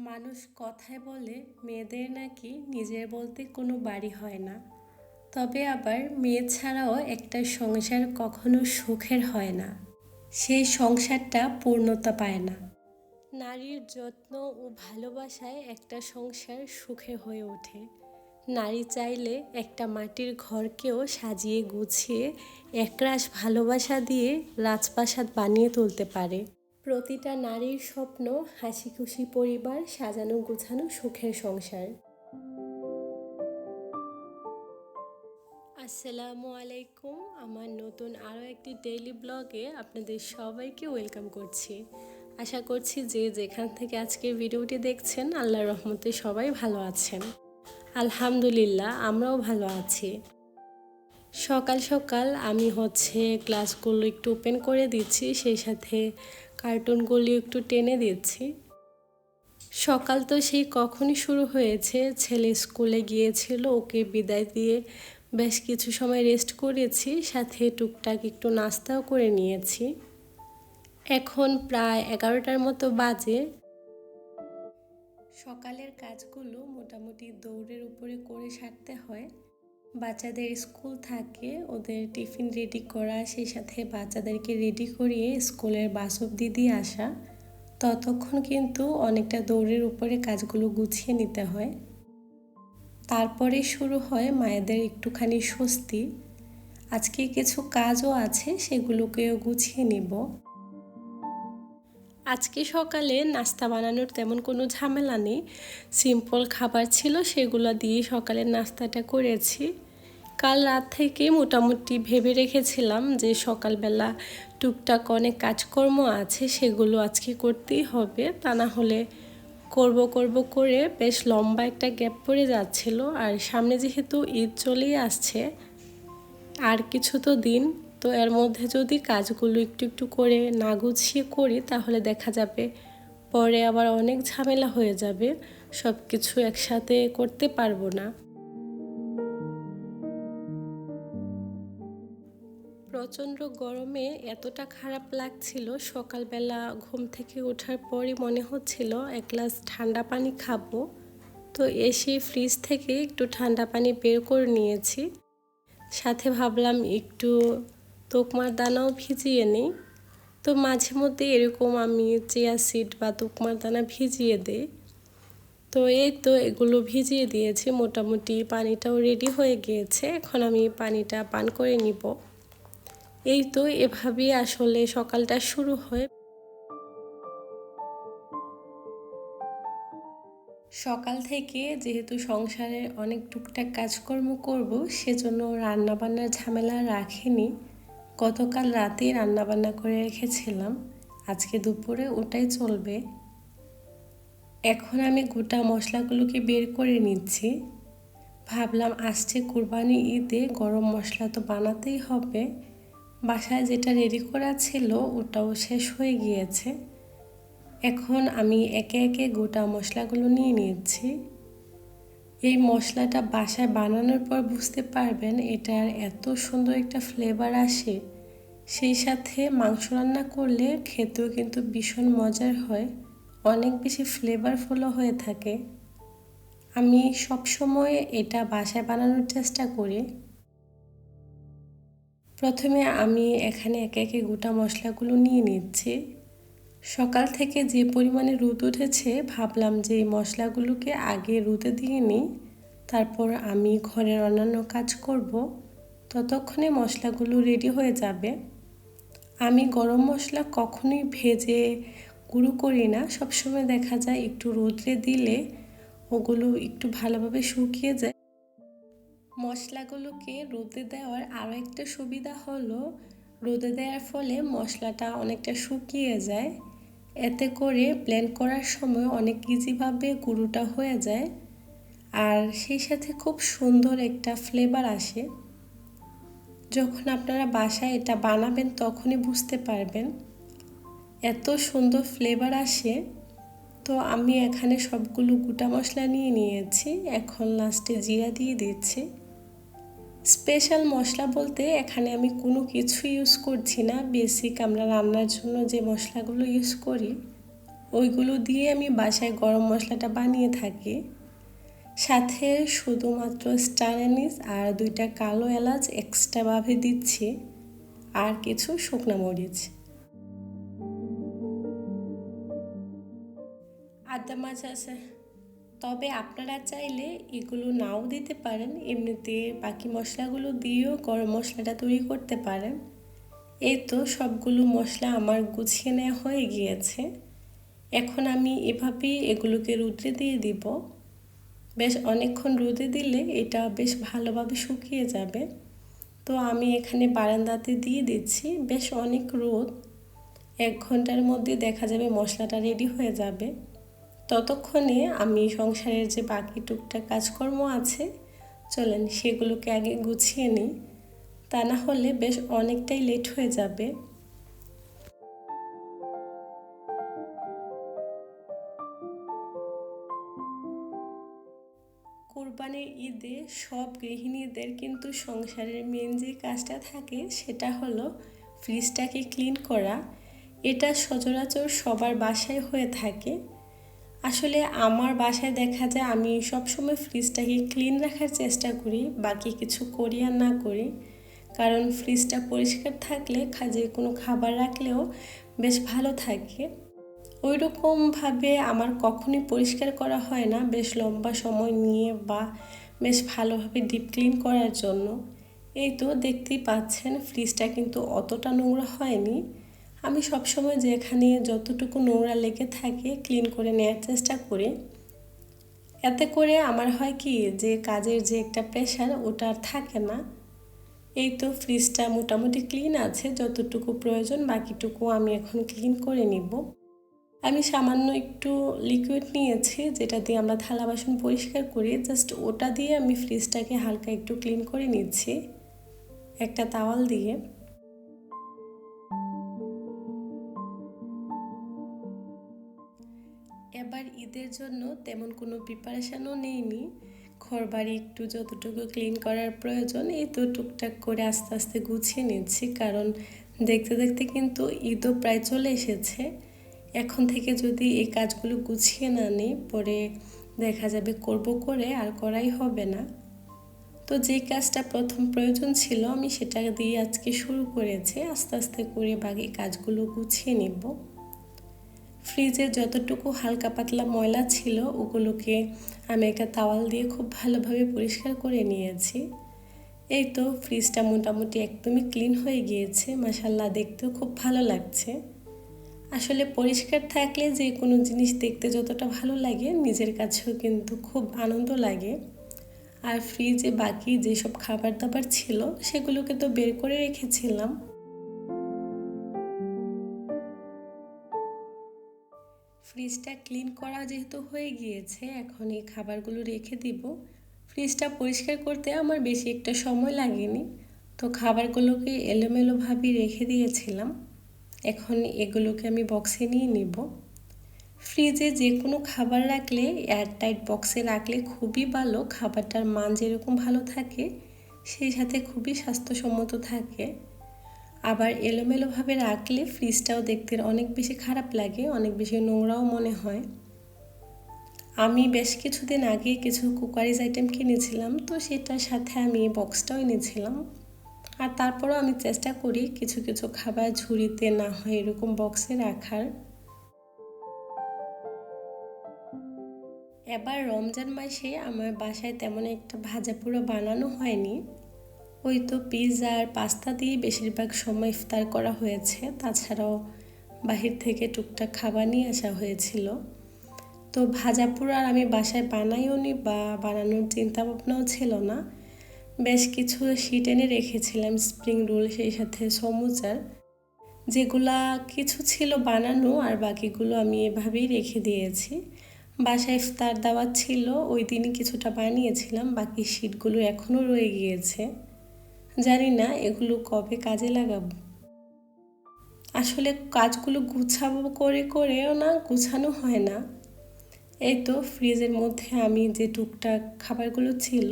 মানুষ কথায় বলে, মেয়েদের নাকি নিজের বলতে কোনো বাড়ি হয় না। তবে আবার মেয়ে ছাড়াও একটা সংসার কখনো সুখের হয় না। সেই সংসারটা পূর্ণতা পায় না। নারীর যত্ন ও ভালোবাসায় একটা সংসার সুখে হয়ে ওঠে। নারী চাইলে একটা মাটির ঘরকেও সাজিয়ে গুছিয়ে একরাশ ভালোবাসা দিয়ে রাজপ্রাসাদ বানিয়ে তুলতে পারে। প্রতিটা নারীর স্বপ্ন হাসি খুশি পরিবার, সাজানো গোছানো সুখের সংসার। আসসালামু আলাইকুম, আমার নতুন আরও একটি ডেইলি ব্লগে আপনাদের সবাইকে ওয়েলকাম করছি। আশা করছি যে যেখান থেকে আজকের ভিডিওটি দেখছেন, আল্লাহর রহমতে সবাই ভালো আছেন। আলহামদুলিল্লাহ, আমরাও ভালো আছি। সকাল সকাল আমি হচ্ছে ক্লাসগুলো একটু ওপেন করে দিচ্ছি, সেই সাথে কার্টুনগুলি একটু টেনে দিচ্ছি। সকাল তো সেই কখনই শুরু হয়েছে। ছেলে স্কুলে গিয়েছিল, ওকে বিদায় দিয়ে বেশ কিছু সময় রেস্ট করেছি, সাথে টুকটাক একটু নাস্তাও করে নিয়েছি। এখন প্রায় এগারোটার মতো বাজে। সকালের কাজগুলো মোটামুটি দৌড়ের উপরে করে সারতে হয়। বাচ্চাদের স্কুল থাকে, ওদের টিফিন রেডি করা, সেই সাথে বাচ্চাদেরকে রেডি করিয়ে স্কুলের বাস অব্দি দিয়ে আসা। ততক্ষণ কিন্তু অনেকটা দৌড়ের উপরে কাজগুলো গুছিয়ে নিতে হয়। তারপরে শুরু হয় মায়েদের একটুখানি স্বস্তি। আজকে কিছু কাজও আছে, সেগুলোকেও গুছিয়ে নিব। আজকে সকালে নাস্তা বানানোর তেমন কোনো ঝামেলা নেই। সিম্পল খাবার ছিল, সেগুলো দিয়ে সকালের নাস্তাটা করেছি। কাল রাত থেকে মোটামুটি ভেবে রেখেছিলাম যে সকালবেলা টুকটাক অনেক কাজকর্ম আছে, সেগুলো আজকে করতেই হবে। তা না হলে করব করব করে বেশ লম্বা একটা গ্যাপ পড়ে যাচ্ছিল। আর সামনে যেহেতু ঈদ চলেই আসছে, আর কিছু তো দিন তো এর মধ্যে যদি কাজগুলো একটু একটু করে না গুছিয়ে করি, তাহলে দেখা যাবে পরে আবার অনেক ঝামেলা হয়ে যাবে। সব কিছু একসাথে করতে পারব না। প্রচণ্ড গরমে এতটা খারাপ লাগছিল, সকালবেলা ঘুম থেকে ওঠার পরই মনে হচ্ছিল এক গ্লাস ঠান্ডা পানি খাব। তো এসে ফ্রিজ থেকে একটু ঠান্ডা পানি বের করে নিয়েছি। সাথে ভাবলাম একটু তোকমার দানাও ভিজিয়ে নিই। তো মাঝে মধ্যে এরকম আমি চেয়া সিড বা তোকমার দানা ভিজিয়ে দিই। তো এই তো এগুলো ভিজিয়ে দিয়েছি, মোটামুটি পানিটাও রেডি হয়ে গিয়েছে। এখন আমি পানিটা পান করে নিব। এই তো এভাবেই আসলে সকালটা শুরু হয়। সকাল থেকে যেহেতু সংসারে অনেক টুকটাক কাজকর্ম করব, সেজন্য রান্নাবান্নার ঝামেলা রাখিনি। গতকাল রাতে রান্নাবান্না করে রেখেছিলাম। আজকে দুপুরে ওটাই চলবে। এখন আমি গোটা মশলাগুলোকে বের করে নিচ্ছি। ভাবলাম, আসছে কুরবানি ঈদে গরম মশলা তো বানাতেই হবে। বাসায় যেটা রেডি করা ছিল, ওটাও শেষ হয়ে গিয়েছে। এখন আমি একে একে গোটা মশলাগুলো নিয়ে নিয়েছি এই মশলাটা বাসায় বানানোর পর বুঝতে পারবেন এটার এত সুন্দর একটা ফ্লেভার আসে। সেই সাথে মাংস রান্না করলে খেতেও কিন্তু ভীষণ মজার হয়, অনেক বেশি ফ্লেভারফুলও হয়ে থাকে। আমি সবসময় এটা বাসায় বানানোর চেষ্টা করি। প্রথমে আমি এখানে একে একে গোটা মশলাগুলো নিয়ে নিচ্ছি। সকাল থেকে যে পরিমাণে রোদ উঠেছে, ভাবলাম যে এই মশলাগুলোকে আগে রোদে দিয়ে নিই, তারপর আমি ঘরের অন্যান্য কাজ করব, ততক্ষণে মশলাগুলো রেডি হয়ে যাবে। আমি গরম মশলা কখনোই ভেজে গুঁড়ো করি না, সবসময় দেখা যায় একটু রোদ্রে দিলে ওগুলো একটু ভালোভাবে শুকিয়ে যায়। মশলাগুলোকে রোদে দেওয়ার আরও একটা সুবিধা হলো, রোদে দেওয়ার ফলে মশলাটা অনেকটা শুকিয়ে যায়। এতে করে ব্লেন্ড করার সময় অনেক ইজিভাবে গুঁড়োটা হয়ে যায়। আর সেই সাথে খুব সুন্দর একটা ফ্লেভার আসে। যখন আপনারা বাসায় এটা বানাবেন তখনই বুঝতে পারবেন। এত সুন্দর ফ্লেভার আসে। তো আমি এখানে সবগুলো গোটা মশলা নিয়ে নিয়েছি। এখন লাস্টে জিরা দিয়ে দিচ্ছি। স্পেশাল মশলা বলতে এখানে আমি কোনো কিছু ইউজ করছি না। বেসিক আমরা রান্নার জন্য যে মশলাগুলো ইউজ করি, ওইগুলো দিয়ে আমি বাসায় গরম মশলাটা বানিয়ে থাকি। সাথে শুধুমাত্র স্টার আর দুইটা কালো এলাচ এক্সট্রাভাবে দিচ্ছি, আর কিছু শুকনো মরিচ। আদা মাছ আছে। তবে আপনারা চাইলে এগুলো নাও দিতে পারেন। এমনিতে বাকি মশলাগুলো দিয়েও গরম মশলাটা তৈরি করতে পারেন। এই তো সবগুলো মশলা আমার গুছিয়ে নেওয়া হয়ে গিয়েছে। এখন আমি এভাবেই এগুলোকে রুদ্রে দিয়ে দিব। বেশ অনেকক্ষণ রোদে দিলে এটা বেশ ভালোভাবে শুকিয়ে যাবে। তো আমি এখানে বারান্দাতে দিয়ে দিচ্ছি। বেশ অনেক রোদ। এক ঘণ্টার মধ্যে দেখা যাবে মশলাটা রেডি হয়ে যাবে। ততক্ষণে আমি সংসারের যে বাকি টুকটাক কাজকর্ম আছে, চলেন সেগুলোকে আগে গুছিয়ে নিই। তা না হলে বেশ অনেকটাই লেট হয়ে যাবে। কোরবানির ঈদে সব গৃহিণীদের কিন্তু সংসারের মেন যে কাজটা থাকে, সেটা হলো ফ্রিজটাকে ক্লিন করা। এটা সচরাচর সবার বাসায় হয়ে থাকে। আসলে আমার বাসায় দেখা যায় আমি সবসময় ফ্রিজটাকে ক্লিন রাখার চেষ্টা করি, বাকি কিছু করি আর না করি। কারণ ফ্রিজটা পরিষ্কার থাকলে যে কোনো খাবার রাখলেও বেশ ভালো থাকে। ওই রকমভাবে আমার কখনই পরিষ্কার করা হয় না, বেশ লম্বা সময় নিয়ে বা বেশ ভালোভাবে ডিপ ক্লিন করার জন্য। এই তো দেখতেই পাচ্ছেন ফ্রিজটা কিন্তু অতটা নোংরা হয়নি। আমি সবসময় যেখানে যতটুকু নোংরা লেগে থাকে ক্লিন করে নেওয়ার চেষ্টা করি। এতে করে আমার হয় কি যে কাজের যে একটা প্রেশার ওটা আর থাকে না। এই তো ফ্রিজটা মোটামুটি ক্লিন আছে, যতটুকু প্রয়োজন বাকিটুকু আমি এখন ক্লিন করে নিব। আমি সামান্য একটু লিকুইড নিয়েছি, যেটা দিয়ে আমরা থালা বাসন পরিষ্কার করি জাস্ট ওটা দিয়ে আমি ফ্রিজটাকে হালকা একটু ক্লিন করে নিচ্ছি। একটা তাওয়াল দিয়ে। এবার ঈদের জন্য তেমন কোনো প্রিপারেশানও নেইনি। ঘর বাড়ি একটু যতটুকু ক্লিন করার প্রয়োজন, এই তো টুকটাক করে আস্তে আস্তে গুছিয়ে নিচ্ছি। কারণ দেখতে দেখতে কিন্তু ঈদও প্রায় চলে এসেছে। এখন থেকে যদি এই কাজগুলো গুছিয়ে না নিই, পরে দেখা যাবে করব করে, আর করাই হবে না। তো যে কাজটা প্রথম প্রয়োজন ছিল, আমি সেটা দিয়ে আজকে শুরু করেছি। আস্তে আস্তে করে বাকি কাজগুলো গুছিয়ে নিব। ফ্রিজে যতটুকু হালকা পাতলা ময়লা ছিল, ওগুলোকে আমি একটা তাওয়াল দিয়ে খুব ভালোভাবে পরিষ্কার করে নিয়েছি। এই তো ফ্রিজটা মোটামুটি একদমই ক্লিন হয়ে গিয়েছে মাসাল্লাহ দেখতেও খুব ভালো লাগছে। আসলে পরিষ্কার থাকলে যে কোনো জিনিস দেখতে যতটা ভালো লাগে, নিজের কাছেও কিন্তু খুব আনন্দ লাগে। আর ফ্রিজে বাকি যেসব খাবার দাবার ছিল, সেগুলোকে তো বের করে রেখেছিলাম। ফ্রিজটা ক্লিন করা যেহেতু হয়ে গিয়েছে, এখন এই খাবারগুলো রেখে দিব। ফ্রিজটা পরিষ্কার করতে আমার বেশি একটা সময় লাগেনি, তো খাবারগুলোকে এলোমেলোভাবে রেখে দিয়েছিলাম। এখন এগুলোকে আমি বক্সে নিয়ে নিব। ফ্রিজে যে কোনো খাবার রাখলে, এয়ারটাইট বক্সে রাখলে খুবই ভালো, খাবারটার মান যেরকম ভালো থাকে, সেই সাথে খুবই স্বাস্থ্যসম্মত থাকে। আবার এলোমেলোভাবে রাখলে ফ্রিজটাও দেখতে অনেক বেশি খারাপ লাগে, অনেক বেশি নোংরাও মনে হয়। আমি বেশ কিছুদিন আগে কিছু কুকারিজ আইটেম কিনেছিলাম, তো সেটার সাথে আমি বক্সটাও এনেছিলাম। আর তারপরও আমি চেষ্টা করি কিছু কিছু খাবার ঝুড়িতে না হয় এরকম বক্সে রাখার। এবার রমজান মাসে আমার বাসায় তেমন একটা ভাজা পুরো বানানো হয়নি। ওই তো পিৎজা আর পাস্তা দিয়ে বেশিরভাগ সময় ইফতার করা হয়েছে। তাছাড়াও বাহির থেকে টুকটাক খাবার নিয়ে আসা হয়েছিল। তো ভাজা আর আমি বাসায় বানাইও নি বা বানানোর চিন্তা ভাবনাও ছিল না। বেশ কিছু শিট এনে রেখেছিলাম স্প্রিং রোল সেই সাথে সমুচার। যেগুলা কিছু ছিল বানানো আর বাকিগুলো আমি এভাবেই রেখে দিয়েছি। বাসায় ইফতার দেওয়া ছিল, ওই দিনই কিছুটা বানিয়েছিলাম, বাকি শিটগুলো এখনও রয়ে গিয়েছে। জানি না এগুলো কবে কাজে লাগাবো। আসলে কাজগুলো গুছাবো করে করেও না, গুছানো হয় না। এই তো ফ্রিজের মধ্যে আমি যে টুকটাক খাবারগুলো ছিল,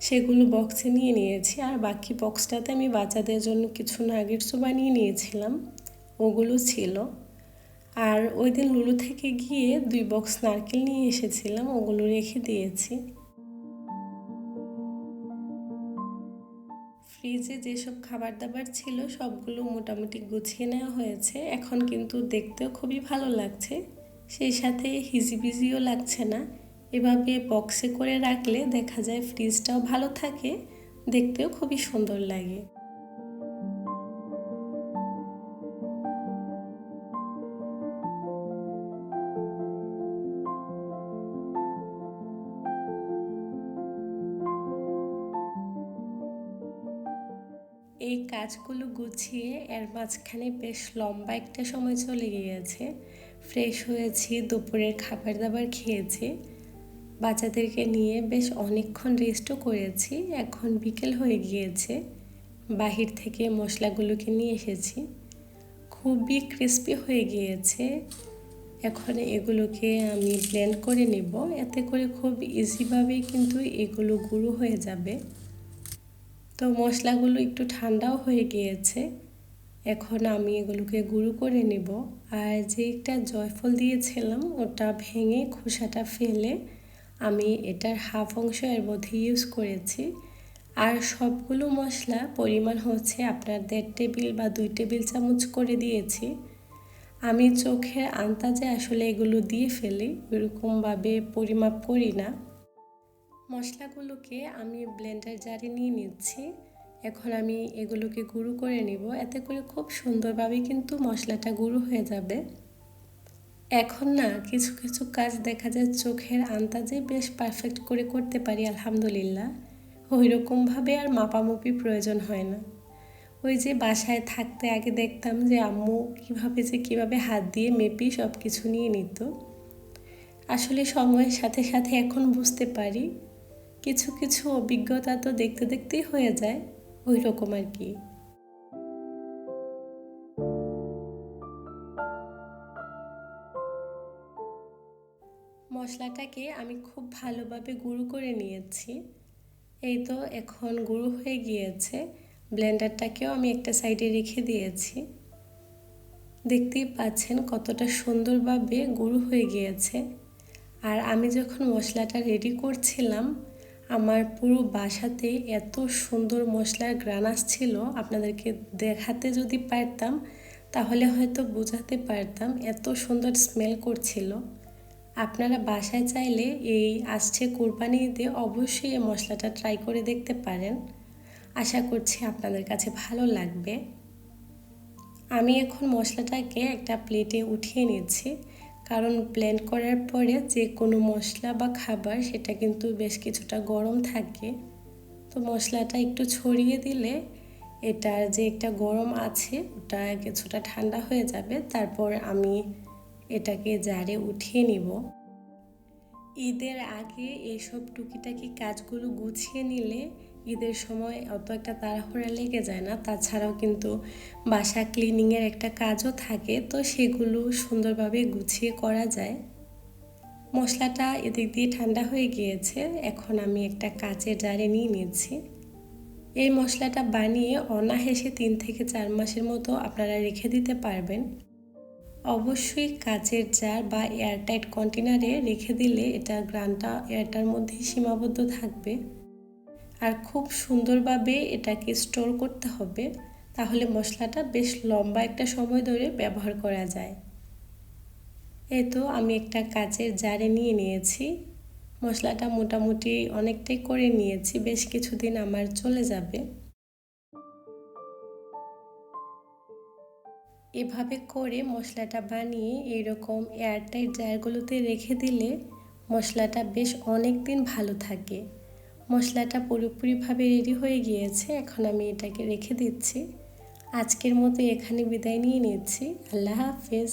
সেগুলো বক্সে নিয়ে নিয়েছি আর বাকি বক্সটাতে আমি বাচ্চাদের জন্য কিছু নাগেটসও বানিয়ে নিয়েছিলাম, ওগুলো ছিল। আর ওই দিন লুলু থেকে গিয়ে দুই বক্স নারকেল নিয়ে এসেছিলাম, ওগুলো রেখে দিয়েছি। ফ্রিজে যেসব খাবার দাবার ছিল, সবগুলো মোটামুটি গুছিয়ে নেওয়া হয়েছে। এখন কিন্তু দেখতেও খুবই ভালো লাগছে। সেই সাথে হিজিবিজিও লাগছে না। এভাবে বক্সে করে রাখলে দেখা যায় ফ্রিজটাও ভালো থাকে, দেখতেও খুবই সুন্দর লাগে। এই কাজগুলো গুছিয়ে এর মাঝখানে বেশ লম্বা একটা সময় চলে গিয়েছে। ফ্রেশ হয়েছি, দুপুরের খাবার দাবার খেয়েছি। বাচ্চাদেরকে নিয়ে বেশ অনেকক্ষণ রেস্টও করেছি। এখন বিকেল হয়ে গিয়েছে। বাহির থেকে মশলাগুলোকে নিয়ে এসেছি। খুবই ক্রিস্পি হয়ে গিয়েছে। এখন এগুলোকে আমি ব্লেন্ড করে নেব। এতে করে খুব ইজিভাবেই কিন্তু এগুলো গুঁড়ো হয়ে যাবে। তো মশলাগুলো একটু ঠান্ডাও হয়ে গিয়েছে। এখন আমি এগুলোকে গুঁড়ো করে নেব। আর যে একটা জয়ফল দিয়েছিলাম, ওটা ভেঙে খোসাটা ফেলে আমি এটার হাফ অংশ এর মধ্যে ইউজ করেছি। আর সবগুলো মশলা পরিমাণ হচ্ছে আপনার দেড় টেবিল বা দুই টেবিল চামচ করে দিয়েছি। আমি চোখের আন্তাজে আসলে এগুলো দিয়ে ফেলি ওইরকমভাবে পরিমাপ করি না। মশলাগুলোকে আমি ব্লেন্ডার জারে নিয়ে নিচ্ছি। এখন আমি এগুলোকে গুঁড়ো করে নিব। এতে করে খুব সুন্দরভাবে কিন্তু মশলাটা গুঁড়ো হয়ে যাবে। এখন না কিছু কিছু কাজ দেখা যায় চোখের আন্দাজে বেশ পারফেক্ট করে করতে পারি, আলহামদুলিল্লাহ। ওই রকমভাবে আর মাপামাপি প্রয়োজন হয় না। ওই যে বাসায় থাকতে আগে দেখতাম যে আম্মু কীভাবে যে কীভাবে হাত দিয়ে মেপি সব কিছু নিয়ে নিত। আসলে সময়ের সাথে সাথে এখন বুঝতে পারি কিছু কিছু অভিজ্ঞতা তো দেখতে দেখতেই হয়ে যায় ওই রকম আর কি। মশলাটাকে আমি খুব ভালোভাবে গুঁড়ো করে নিয়েছি। এই তো এখন গুঁড়ো হয়ে গিয়েছে। ব্লেন্ডারটাকেও আমি একটা সাইডে রেখে দিয়েছি। দেখতেই পাচ্ছেন কতটা সুন্দরভাবে গুঁড়ো হয়ে গিয়েছে। আর আমি যখন মশলাটা রেডি করছিলাম আমার পুরো বাসাতে এত সুন্দর মশলার গ্রান আসছিল, আপনাদেরকে দেখাতে যদি পারতাম, তাহলে হয়তো বোঝাতে পারতাম এত সুন্দর স্মেল করছিল। আপনারা বাসায় চাইলে এই আসছে কোরবানি ঈদে অবশ্যই এই মশলাটা ট্রাই করে দেখতে পারেন। আশা করছি আপনাদের কাছে ভালো লাগবে। আমি এখন মশলাটাকে একটা প্লেটে উঠিয়ে নিচ্ছি। কারণ ব্লেন্ড করার পরে যে কোনো মশলা বা খাবার সেটা কিন্তু বেশ কিছুটা গরম থাকে। তো মশলাটা একটু ছড়িয়ে দিলে এটার যে একটা গরম আছে ওটা কিছুটা ঠান্ডা হয়ে যাবে। তারপর আমি এটাকে জারে উঠিয়ে নিব। ঈদের আগে এসব টুকিটাকি কাজগুলো গুছিয়ে নিলে ঈদের সময় অত একটা তাড়াহুড়া লেগে যায় না। তাছাড়াও কিন্তু বাসা ক্লিনিংয়ের একটা কাজও থাকে। তো সেগুলো সুন্দরভাবে গুছিয়ে করা যায়। মশলাটা এদিক দিয়ে ঠান্ডা হয়ে গিয়েছে। এখন আমি একটা কাচের জারে নিয়ে নিয়েছি এই মশলাটা বানিয়ে অনাহেসে তিন থেকে চার মাসের মতো আপনারা রেখে দিতে পারবেন। অবশ্যই কাচের জার বা এয়ারটাইট কন্টেনারে রেখে দিলে এটা গ্রানটা এয়ারটার মধ্যেই সীমাবদ্ধ থাকবে। আর খুব সুন্দরভাবে এটাকে স্টোর করতে হবে, তাহলে মশলাটা বেশ লম্বা একটা সময় ধরে ব্যবহার করা যায়। এই তো আমি একটা কাচের জারে নিয়ে নিয়েছি। মশলাটা মোটামুটি অনেকটাই করে নিয়েছি, বেশ কিছুদিন আমার চলে যাবে। এভাবে করে মশলাটা বানিয়ে এরকম এয়ারটাইট জারগুলোতে রেখে দিলে মশলাটা বেশ অনেক দিন ভালো থাকে। মশলাটা পুরোপুরিভাবে রেডি হয়ে গিয়েছে, এখন আমি এটাকে রেখে দিচ্ছি। আজকের মতো এখানে বিদায় নিয়ে নিচ্ছি। আল্লাহ হাফেজ।